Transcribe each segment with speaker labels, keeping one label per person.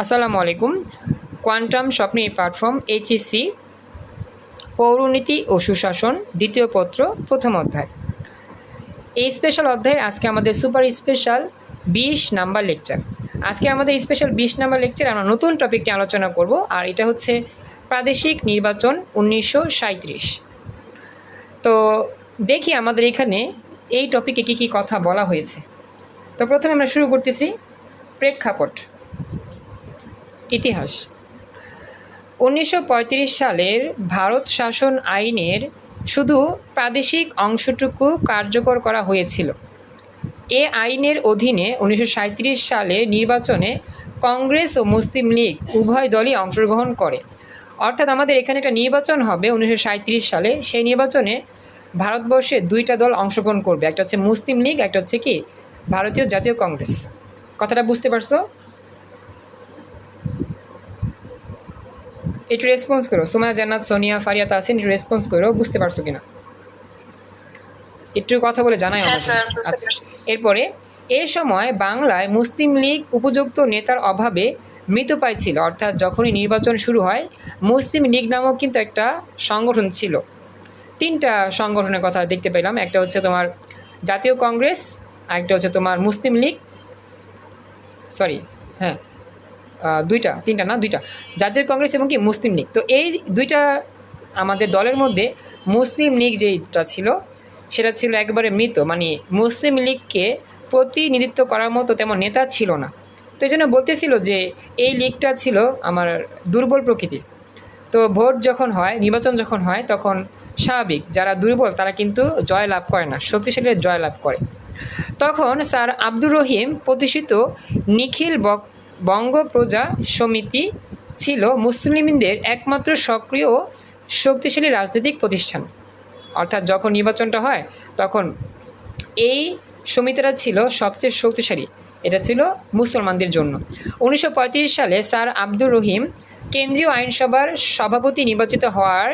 Speaker 1: আসসালামু আলাইকুম। কোয়ান্টাম স্বপ্নের প্ল্যাটফর্ম এইচএসসি পৌরনীতি ও সুশাসন, দ্বিতীয় পত্র, প্রথম অধ্যায়। এই স্পেশাল অধ্যায়ের আজকে আমাদের সুপার স্পেশাল বিশ নাম্বার লেকচার আজকে আমাদের স্পেশাল বিশ নাম্বার লেকচার আমরা নতুন টপিকটি আলোচনা করব, আর এটা হচ্ছে প্রাদেশিক নির্বাচন উনিশশো সাঁইত্রিশ। তো দেখি আমাদের এখানে এই টপিকে কী কী কথা বলা হয়েছে। তো প্রথমে আমরা শুরু করতেছি প্রেক্ষাপট। ইতিহাস। উনিশশো পঁয়ত্রিশ সালের ভারত শাসন আইনের শুধু প্রাদেশিক অংশটুকু কার্যকর করা হয়েছিল। এ আইনের অধীনে উনিশশো সালে নির্বাচনে কংগ্রেস ও মুসলিম লীগ উভয় দলই অংশগ্রহণ করে। অর্থাৎ আমাদের এখানে একটা নির্বাচন হবে উনিশশো সাঁইত্রিশ সালে। সেই নির্বাচনে ভারতবর্ষে দুইটা দল অংশগ্রহণ করবে, একটা হচ্ছে মুসলিম লীগ, একটা হচ্ছে কি? ভারতীয় জাতীয় কংগ্রেস। কথাটা বুঝতে পারছ? একটু রেসপন্স করো। সুমায়া জান্নাত সোনিয়া ফারিয়া তাসিন একটু রেসপন্স করো। বুঝতে পারছ কিনা? একটু কথা বলে জানাই
Speaker 2: হ্যাঁ
Speaker 1: আচ্ছা। এরপরে এ সময় বাংলায় মুসলিম লীগ উপযুক্ত নেতার অভাবে মৃতপ্রায় ছিল অর্থাৎ যখনই নির্বাচন শুরু হয় মুসলিম লীগ নামক কিন্তু একটা সংগঠন ছিল। তিনটা সংগঠনের কথা দেখতে পেলাম। একটা হচ্ছে তোমার জাতীয় কংগ্রেস আরেকটা হচ্ছে তোমার মুসলিম লীগ। সরি হ্যাঁ। দুইটা, তিনটা না, দুইটা। জাতীয় কংগ্রেস এবং কি মুসলিম লীগ। তো এই দুইটা আমাদের দলের মধ্যে মুসলিম লীগ যেটা ছিল, সেটা ছিল একবারে মৃত। মানে মুসলিম লীগকে প্রতিনিধিত্ব করার মতো তেমন নেতা ছিল না। তো এই জন্য বলতেছিল যে এই লীগটা ছিল আমার দুর্বল প্রকৃতির তো ভোট যখন হয়, নির্বাচন যখন হয়, তখন স্বাভাবিক, যারা দুর্বল, তারা কিন্তু জয় লাভ করে না, শক্তিশালী জয় লাভ করে। তখন স্যার আব্দুর রহিম প্রতিষ্ঠিত নিখিল বক- বঙ্গ প্রজা সমিতি ছিল মুসলিমদের একমাত্র সক্রিয় ও শক্তিশালী রাজনৈতিক প্রতিষ্ঠান। অর্থাৎ যখন নির্বাচনটা হয়, তখন এই সমিতিটা ছিল সবচেয়ে শক্তিশালী। এটা ছিল মুসলমানদের জন্য। উনিশশো পঁয়ত্রিশ সালে স্যার আব্দুর রহিম কেন্দ্রীয় আইনসভার সভাপতি নির্বাচিত হওয়ার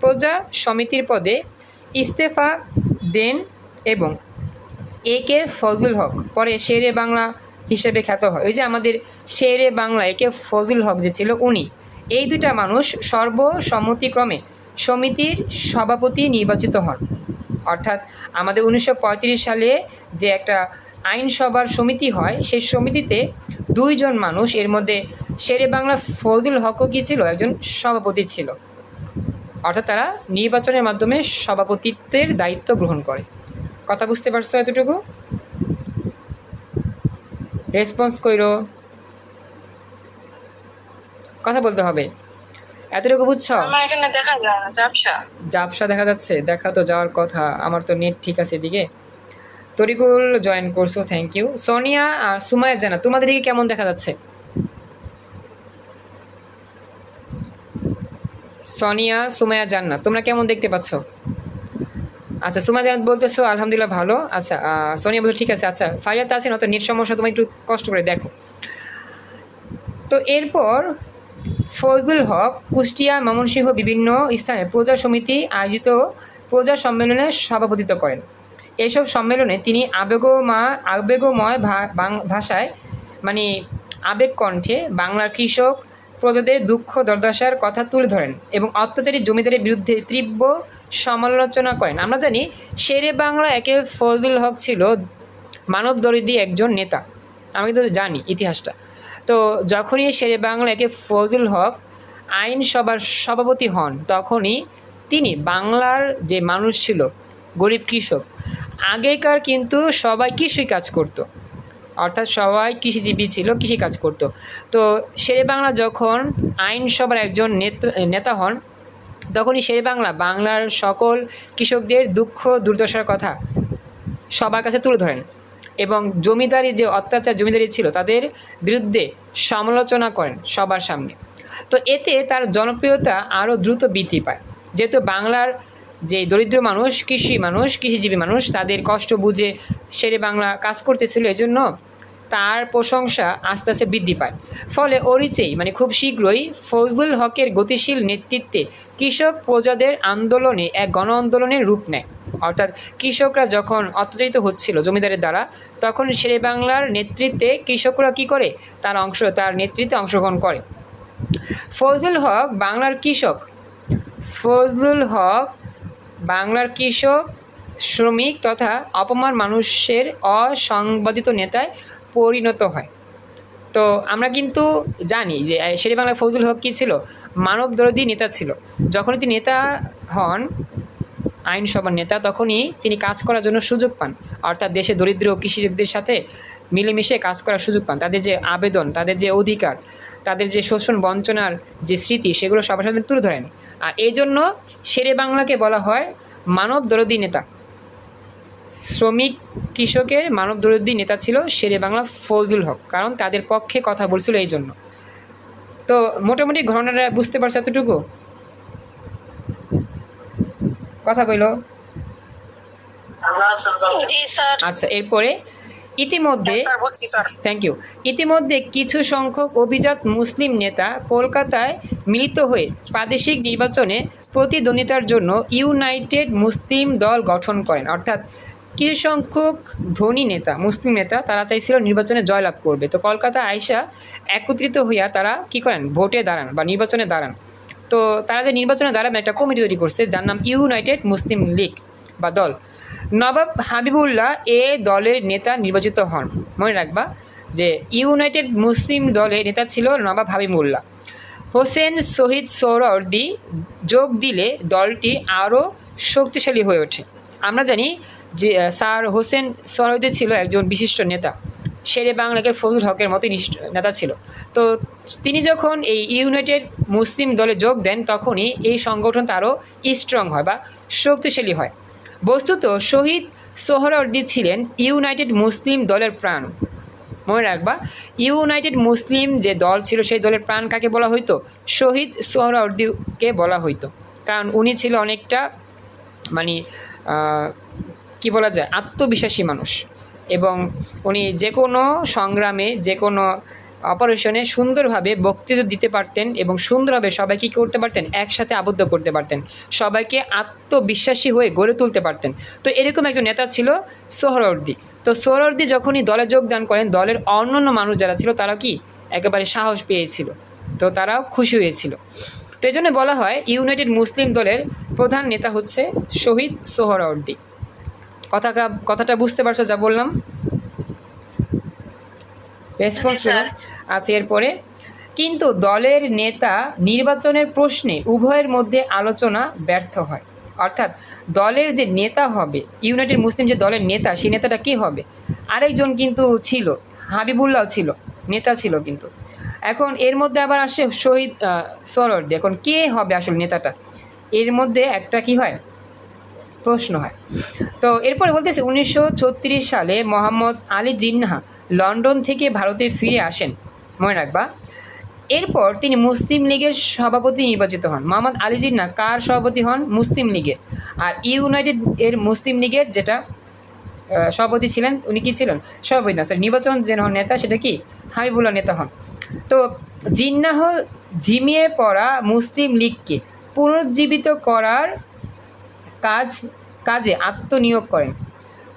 Speaker 1: প্রজা সমিতির পদে ইস্তেফা দেন এবং এ কে ফজলুল হক, পরে শেরে বাংলা হিসেবে খ্যাত হয়। ওই যে আমাদের শেরে বাংলা এ কে ফজলুল হক যে ছিল উনি। এই দুইটা মানুষ সর্বসম্মতিক্রমে সমিতির সভাপতি নির্বাচিত হন। অর্থাৎ আমাদের উনিশশো পঁয়ত্রিশ সালে যে একটা আইনসভার সমিতি হয়, সেই সমিতিতে দুইজন মানুষ, এর মধ্যে শেরে বাংলা ফজলুল হকও কি ছিল? একজন সভাপতি ছিল। অর্থাৎ তারা নির্বাচনের মাধ্যমে সভাপতিত্বের দায়িত্ব গ্রহণ করে। কথা বুঝতে পারছ এতটুকু? রেসপন্স কইরো। কথা বলতে হবে। এতটুকু বুঝছ?
Speaker 2: আমার এখানে দেখা যায় না ঝাপসা।
Speaker 1: জাবসা দেখা যাচ্ছে দেখা তো যাওয়ার কথা। আমার তো নেট ঠিক আছে এদিকে। তরিকুল জয়েন করছ থ্যাংক ইউ সোনিয়া আর সুমায়া জানা তোমাদের দিকে কেমন দেখা যাচ্ছে? সোনিয়া সুমায়া জান্নাত তোমরা কেমন দেখতে পাচ্ছ? আচ্ছা সুমা জান্নাত বলতেছো, আলহামদুলিল্লাহ ভালো। আচ্ছা সোনিয়া বলছো, ঠিক আছে আচ্ছা ফারিয়াত আছেন অত নেট সমস্যা তোমার একটু কষ্ট করে দেখো। তো এরপর ফজলুল হক, কুষ্টিয়া, ময়মনসিংহ বিভিন্ন স্থানে প্রজা সমিতি আয়োজিত প্রজা সম্মেলনে সভাপতিত্ব করেন। এইসব সম্মেলনে তিনি আবেগমা, আবেগময় ভা- ভাষায় মানে আবেগ কণ্ঠে বাংলার কৃষক প্রজাদের দুঃখ, দুর্দশার কথা তুলে ধরেন এবং অত্যাচারী জমিদারের বিরুদ্ধে তীব্র সমালোচনা করেন। আমরা জানি, শেরে বাংলা একে ফজল হক ছিল মানব দরিদ্রী একজন নেতা। আমি তো জানি ইতিহাসটা। তো যখনই শেরে বাংলা একে ফজল হক আইনসভার সভাপতি হন, তখনই তিনি বাংলার যে মানুষ ছিল, গরিব কৃষক, আগেকার কিন্তু সবাই কৃষি কাজ করত। অর্থাৎ সবাই কৃষিজীবী ছিল কৃষি কাজ করত। তো শেরে বাংলা যখন আইনসভার একজন নেত- নেতা হন, তখনই শেরে বাংলা, বাংলার সকল কৃষকদের দুঃখ, দুর্দশার কথা সবার কাছে তুলে ধরেন এবং জমিদারি যে অত্যাচার জমিদারি ছিল, তাদের বিরুদ্ধে সমালোচনা করেন সবার সামনে। তো এতে তার জনপ্রিয়তা আরও দ্রুত বৃদ্ধি পায়। যেহেতু বাংলার যে দরিদ্র মানুষ, কৃষি মানুষ, কৃষিজীবী মানুষ, তাদের কষ্ট বুঝে সেরে বাংলা কাজ করতেছিল, এজন্য তার প্রশংসা আস্তে আস্তে বৃদ্ধি পায়। ফলে অরিচেই মানে খুব শীঘ্রই ফজলুল হকের গতিশীল নেতৃত্বে কৃষক প্রজাদের আন্দোলনে এক গণ আন্দোলনের রূপ নেয়। অর্থাৎ কৃষকরা যখন অত্যাচারিত হচ্ছিল জমিদারের দ্বারা, তখন শেরে বাংলার নেতৃত্বে কৃষকরা কি করে? তার অংশ, তার নেতৃত্বে অংশগ্রহণ করে। ফজলুল হক বাংলার কৃষক। ফজলুল হক বাংলার কৃষক, শ্রমিক তথা অপমান মানুষের অসংবাদিত নেতায় পরিণত হয়। তো আমরা কিন্তু জানি যে শেরে বাংলায় ফজলুল হক কী ছিল? মানবদরদী নেতা ছিল। যখনই তিনি নেতা হন, আইনসভার নেতা, তখনই তিনি কাজ করার জন্য সুযোগ পান। অর্থাৎ দেশে দরিদ্র কৃষকদের সাথে মিলেমিশে কাজ করার সুযোগ পান। তাদের যে আবেদন তাদের যে অধিকার তাদের যে শোষণ বঞ্চনার যে স্মৃতি সেগুলো সবার সামনে তুলে ধরেন। আর এই জন্য শেরে বাংলাকে বলা হয় মানব দরদী নেতা। শ্রমিক কৃষকের মানব দরদী নেতা ছিল শেরে বাংলা ফজলুল হক কারণ তাদের পক্ষে কথা বলছিল এই জন্য তো মোটামুটি ঘটনাটা বুঝতে পারছ এতটুকু? কথা কইলো। আচ্ছা এরপরে ইতিমধ্যে থ্যাংক ইউ ইতিমধ্যে কিছু সংখ্যক অভিজাত মুসলিম নেতা কলকাতায় মিলিত হয়ে প্রাদেশিক নির্বাচনে প্রতিদ্বন্দ্বিতার জন্য ইউনাইটেড মুসলিম দল গঠন করেন। অর্থাৎ কিছু সংখ্যক ধনী নেতা মুসলিম নেতা তারা চাইছিল নির্বাচনে জয়লাভ করবে। তো কলকাতা আইসা একত্রিত হইয়া তারা কি করেন? ভোটে দাঁড়ান বা নির্বাচনে দাঁড়ান। তো তারা যে নির্বাচনে দাঁড়াবে একটা কমিটি তৈরি করছে যার নাম ইউনাইটেড মুসলিম লীগ বা দল। নবাব হাবিবুল্লাহ এ দলের নেতা নির্বাচিত হন। মনে রাখবা যে ইউনাইটেড মুসলিম দলের নেতা ছিল নবাব হাবিবুল্লাহ। হোসেন শহীদ সোহরাওয়ার্দী যোগ দিলে দলটি আরও শক্তিশালী হয়ে ওঠে। আমরা জানি যে স্যার হোসেন সোহরাওয়ার্দী ছিল একজন বিশিষ্ট নেতা। শেরে বাংলাকে ফজল হকের মতো নেতা ছিল। তো তিনি যখন এই ইউনাইটেড মুসলিম দলে যোগ দেন, তখনই এই সংগঠন আরও স্ট্রং হয় বা শক্তিশালী হয়। বস্তুত শহীদ সোহরাওয়ার্দী ছিলেন ইউনাইটেড মুসলিম দলের প্রাণ। মনে রাখবা, ইউনাইটেড মুসলিম যে দল ছিল সেই দলের প্রাণ কাকে বলা হইতো? শহীদ সোহরাওয়ার্দীকে বলা হইতো। কারণ উনি ছিল অনেকটা মানে কি বলা যায়, আত্মবিশ্বাসী মানুষ। এবং উনি যে কোনো সংগ্রামে যে কোনো অপারেশনে সুন্দরভাবে বক্তৃতা দিতে পারতেন এবং সুন্দরভাবে সবাইকে কী করতে পারতেন? একসাথে আবদ্ধ করতে পারতেন। সবাইকে আত্মবিশ্বাসী হয়ে গড়ে তুলতে পারতেন। তো এরকম একজন নেতা ছিল সোহরাওয়ার্দী। তো সোহরাওয়ার্দী যখনই দলে যোগদান করেন, দলের অন্যান্য মানুষ যারা ছিল তারা কি? একেবারে সাহস পেয়েছিল। তো তারাও খুশি হয়েছিল। তো এই জন্য বলা হয়, ইউনাইটেড মুসলিম দলের প্রধান নেতা হচ্ছে শহীদ সোহরাওয়ার্দী। কথা কথাটা বুঝতে পারছ যা বললাম? রেসপন্স
Speaker 2: জি, স্যার।
Speaker 1: আচ্ছা এরপরে। কিন্তু দলের নেতা নির্বাচনের প্রশ্নে উভয়ের মধ্যে আলোচনা ব্যর্থ হয়। অর্থাৎ দলের যে নেতা হবে ইউনাইটেড মুসলিম যে দলের নেতা সেই নেতাটা কে হবে? আরেকজন কিন্তু ছিল হাবিবুল্লাহ ছিল নেতা ছিল কিন্তু। এখন এর মধ্যে আবার আসে শহীদ সরোয়ার্দী। এখন কে হবে আসল নেতাটা? এর মধ্যে একটা কি হয়? প্রশ্ন হয়। তো এরপরে বলতেছে, উনিশশো ছত্রিশ সালে মোহাম্মদ আলী জিন্নাহা লন্ডন থেকে ভারতে ফিরে আসেন। মনে রাখবা। এরপর তিনি মুসলিম লীগের সভাপতি নির্বাচিত হন। মোহাম্মদ আলী জিন্না কার সভাপতি হন? মুসলিম লীগের। আর ইউনাইটেড এর মুসলিম লীগের যেটা সভাপতি ছিলেন, উনি কি ছিলেন? সভাপতি না নির্বাচন যে হন নেতা, সেটা কি? হাবিবুল্লাহ নেতা হন। তো জিন্নাহ ঝিমিয়ে পড়া মুসলিম লীগকে পুনরুজ্জীবিত করার কাজ, কাজে আত্মনিয়োগ করেন।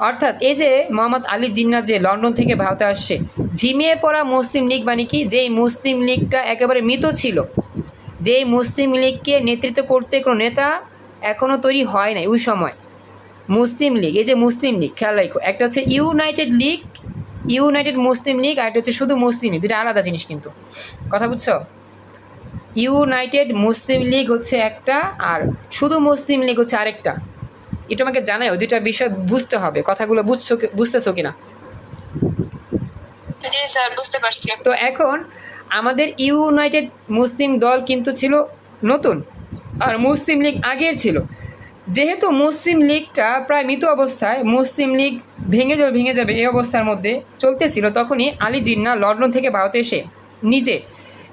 Speaker 1: অর্থাৎ এই যে মোহাম্মদ আলী জিন্না যে লন্ডন থেকে ভারতে আসছে, ঝিমিয়ে পড়া মুসলিম লীগ মানে কি? যেই মুসলিম লীগটা একেবারে মৃত ছিল, যেই মুসলিম লীগকে নেতৃত্ব করতে কোনো নেতা এখনও তৈরি হয় নাই ওই সময়। মুসলিম লীগ, এই যে মুসলিম লীগ, খেয়াল রাখো, একটা হচ্ছে United League, United Muslim League আর একটা হচ্ছে শুধু মুসলিম লীগ দুটা আলাদা জিনিস কিন্তু। কথা বুঝছ? ইউনাইটেড মুসলিম লীগ হচ্ছে একটা আর শুধু মুসলিম লীগ হচ্ছে আরেকটা। এটা আমাকে জানাই দুইটা বিষয় বুঝতে হবে কথাগুলো বুঝছ বুঝতেছো কিনা?
Speaker 2: বুঝতে পারছি।
Speaker 1: তো এখন আমাদের ইউনাইটেড মুসলিম দল কিন্তু ছিল নতুন আর মুসলিম লীগ আগের ছিল। যেহেতু মুসলিম লীগটা প্রায় মৃত অবস্থায় মুসলিম লীগ ভেঙে যাবে ভেঙে যাবে এই অবস্থার মধ্যে চলতেছিল তখনই আলী জিন্না লন্ডন থেকে ভারতে এসে নিজে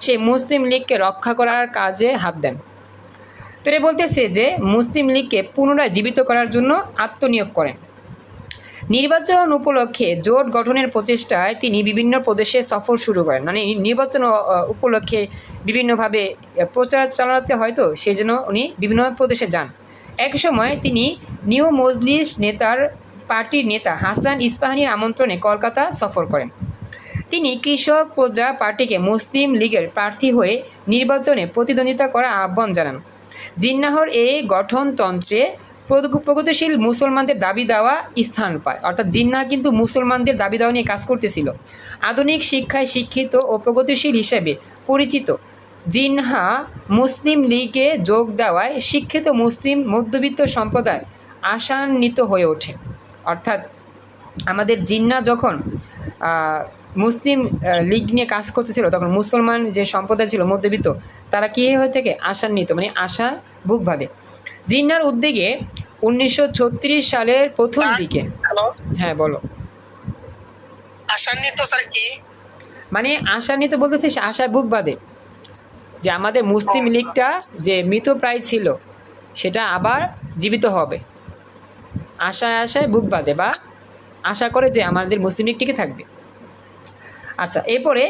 Speaker 1: সেই মুসলিম লীগকে রক্ষা করার কাজে হাত দেন। তো এটা বলতেছে যে মুসলিম লীগকে পুনরায় জীবিত করার জন্য আত্মনিয়োগ করেন। নির্বাচন উপলক্ষে জোট গঠনের প্রচেষ্টায় তিনি বিভিন্ন প্রদেশে সফর শুরু করেন। মানে নির্বাচন উপলক্ষে বিভিন্নভাবে প্রচার চালাতে হয়তো সেই জন্য উনি বিভিন্ন প্রদেশে যান। এক সময় তিনি নিউ মজলিস নেতার পার্টির নেতা হাসান ইস্পাহানির আমন্ত্রণে কলকাতা সফর করেন। তিনি কৃষক, প্রজা পার্টিকে মুসলিম লীগের প্রার্থী হয়ে নির্বাচনে প্রতিদ্বন্দ্বিতা করার আহ্বান জানান। জিন্নাহর এই গঠনতন্ত্রে প্রগতিশীল মুসলমানদের দাবি দেওয়া স্থান পায় অর্থাৎ জিন্না কিন্তু মুসলমানদের দাবি দেওয়া নিয়ে কাজ করতেছিল। আধুনিক শিক্ষায় শিক্ষিত ও প্রগতিশীল হিসেবে পরিচিত জিনহা মুসলিম লীগে যোগ দেওয়ায় শিক্ষিত মুসলিম মধ্যবিত্ত সম্প্রদায় আশান্বিত হয়ে ওঠে। অর্থাৎ আমাদের জিন্না যখন মুসলিম লীগ নিয়ে কাজ করতেছিল তখন মুসলমান যে সম্প্রদায় ছিল মধ্যবিত্ত তারা কী হয়ে থেকে আশান্বিত মানে আশা বুক বাঁধে জিন্নার উদ্যোগে উনিশশো সালের প্রথম দিকে হ্যাঁ বলো।
Speaker 3: আশান্বিত স্যার কি?
Speaker 1: মানে আশান্বিত বলতেছে সে আশা বুক বাঁধে। যে আমাদের মুসলিম লীগটা যে মৃতপ্রায় ছিল সেটা আবার জীবিত হবে। আশায় আশায় বুক বাঁধে বা আশা করে যে আমাদের মুসলিম লীগ টিকে থাকবে। আচ্ছা এরপরে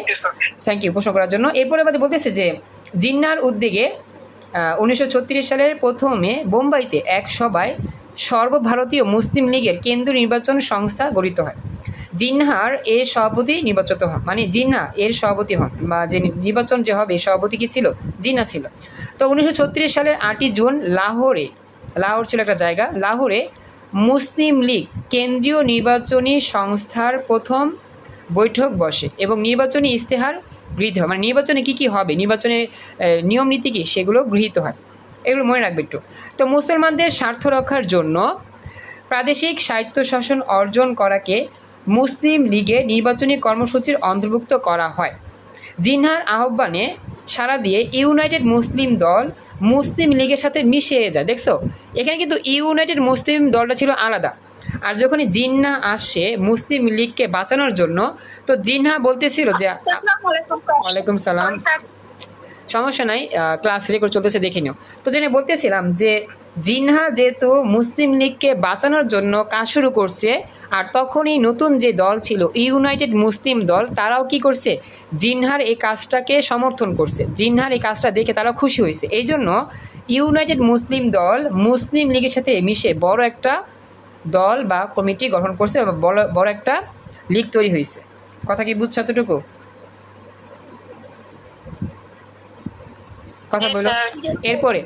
Speaker 1: থ্যাংক ইউ প্রশ্ন করার জন্য। এরপরে বাদে বলতেছে যে জিন্নার উদ্যোগে উনিশশো সালের প্রথমে বোম্বাইতে এক সভায় সর্বভারতীয় মুসলিম লীগের কেন্দ্রীয় নির্বাচন সংস্থা গঠিত হয়। জিন্নাহার এর সভাপতি নির্বাচিত হন মানে জিন্না এর সভাপতি হন বা যে নির্বাচন যে হবে সভাপতি কি ছিল? জিন্না ছিল। তো উনিশশো ছত্রিশ সালের আটই জুন লাহোরে লাহোর ছিল একটা জায়গা লাহোরে মুসলিম লীগ কেন্দ্রীয় নির্বাচনী সংস্থার প্রথম বৈঠক বসে এবং নির্বাচনী ইস্তেহার গৃহীত হয়। মানে নির্বাচনে কী কী হবে? নির্বাচনের নিয়ম নীতি কী? সেগুলো গৃহীত হয়। এগুলো মনে রাখবে একটু। তো মুসলমানদের স্বার্থ রক্ষার জন্য প্রাদেশিক স্বায়ত্তশাসন অর্জন করাকে মুসলিম লীগের নির্বাচনী কর্মসূচির অন্তর্ভুক্ত করা হয়। জিনহার আহ্বানে সাড়া দিয়ে ইউনাইটেড মুসলিম দল মুসলিম লীগের সাথে মিশে যায় দেখছ? এখানে কিন্তু ইউনাইটেড মুসলিম দলটা ছিল আলাদা। আর যখনই জিন্না আসে মুসলিম লীগকে বাঁচানোর জন্য তো জিন্না বলতেছিল যে ওয়ালাইকুম সালাম। সমস্যা নাই ক্লাস রেকর্ড চলতেছে দেখে নিও। তো জেনে বলতেছিলাম যে জিনহা যেহেতু মুসলিম লীগকে বাঁচানোর জন্য কাজ শুরু করছে আর তখনই নতুন যে দল ছিল ইউনাইটেড মুসলিম দল তারাও কি করছে? জিনহার এই কাজটাকে সমর্থন করছে। জিনহার এই কাজটা দেখে তারা খুশি হয়েছে। এই জন্য ইউনাইটেড মুসলিম দল মুসলিম লীগের সাথে মিশে বড় একটা দল বা কমিটি গঠন করছে বড় বড় একটা লীগ তৈরি হয়েছে। কথা কি বুঝছ এতটুকু? কথা বলো। এরপরে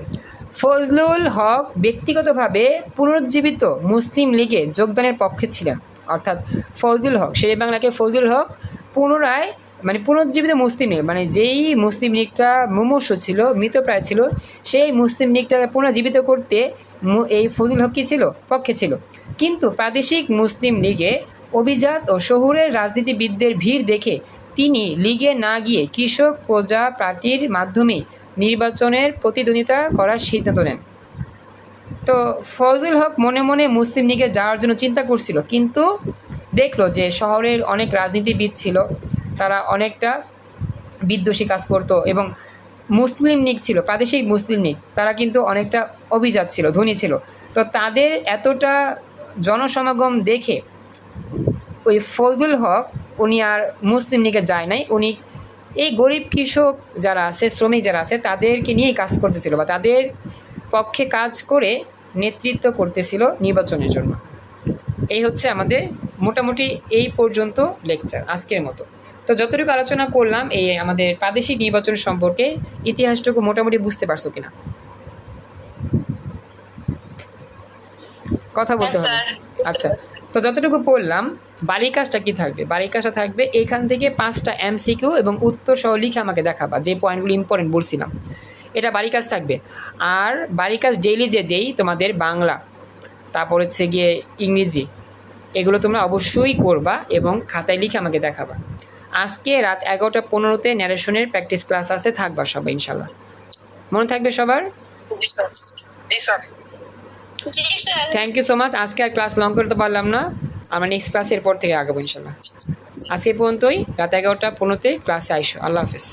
Speaker 1: ফজলুল হক ব্যক্তিগতভাবে পুনরুজ্জীবিত মুসলিম লীগে যোগদানের পক্ষে ছিলেন। অর্থাৎ ফজলুল হক, শেরে বাংলাকে ফজলুল হক পুনরায় মানে পুনরুজ্জীবিত মুসলিম লীগ মানে যেই মুসলিম লীগটা মুমূর্ষ ছিল, মৃতপ্রায় ছিল, সেই মুসলিম লীগটাকে পুনর্জীবিত করতে এই ফজলুল হক কি ছিল? পক্ষে ছিল। কিন্তু প্রাদেশিক মুসলিম লীগে অভিজাত ও শহুরের রাজনীতিবিদদের ভিড় দেখে তিনি লীগে না গিয়ে কৃষক, প্রজা পার্টির মাধ্যমে নির্বাচনের প্রতিদ্বন্দ্বিতা করার সিদ্ধান্ত নেন। তো ফজল হক মনে মনে মুসলিম লীগে যাওয়ার জন্য চিন্তা করছিল, কিন্তু দেখল যে শহরের অনেক রাজনীতিবিদ ছিল, তারা অনেকটা বিদ্বেষী কাজ করতো এবং মুসলিম লীগ ছিল, প্রাদেশিক মুসলিম লীগ, তারা কিন্তু অনেকটা অভিজাত ছিল, ধনী ছিল। তো তাদের এতটা জনসমাগম দেখে ওই ফজল হক, উনি আর মুসলিম লীগে যায় নাই, উনি এই গরিব কৃষক যারা আছে শ্রমিক যারা আছে তাদেরকে নিয়েই কাজ করতেছিল বা তাদের পক্ষে কাজ করে নেতৃত্ব করতেছিল নির্বাচনের জন্য। এই হচ্ছে আমাদের মোটামুটি এই পর্যন্ত লেকচার আজকের মতো। তো যতটুকু আলোচনা করলাম এই আমাদের প্রাদেশিক নির্বাচন সম্পর্কে ইতিহাসটুকু মোটামুটি বুঝতে পারছ কিনা? কথা বলতে হবে। আচ্ছা তো যতটুকু পড়লাম বাড়ির কাজটা কি থাকবে? বাড়ির কাজটা থাকবে এখান থেকে পাঁচটা এমসিকিউ এবং উত্তর সহ লিখে আমাকে দেখাবা, যে পয়েন্টগুলো ইম্পর্টেন্ট বলছিলাম। এটা বাড়ির কাজ থাকবে। আর বাড়ির কাজ ডেইলি যে দেই তোমাদের বাংলা, তারপর হচ্ছে গিয়ে ইংরেজি, এগুলো তোমরা অবশ্যই করবা এবং খাতায় লিখে আমাকে দেখাবা। আজকে রাত এগারোটা পনেরোতে ন্যারেশনের প্র্যাকটিস ক্লাস আছে, থাকবা সবাই ইনশাল্লাহ মনে থাকবে সবার? থ্যাংক ইউ সো মাচ আজকে আর ক্লাস লং করতে পারলাম না। আমরা নেক্সট ক্লাস এরপর থেকে আগাবো ইনশাল্লাহ আজকে পর্যন্তই, রাত এগারোটা পনেরোতে ক্লাসে আইসো। আল্লাহ হাফিজ।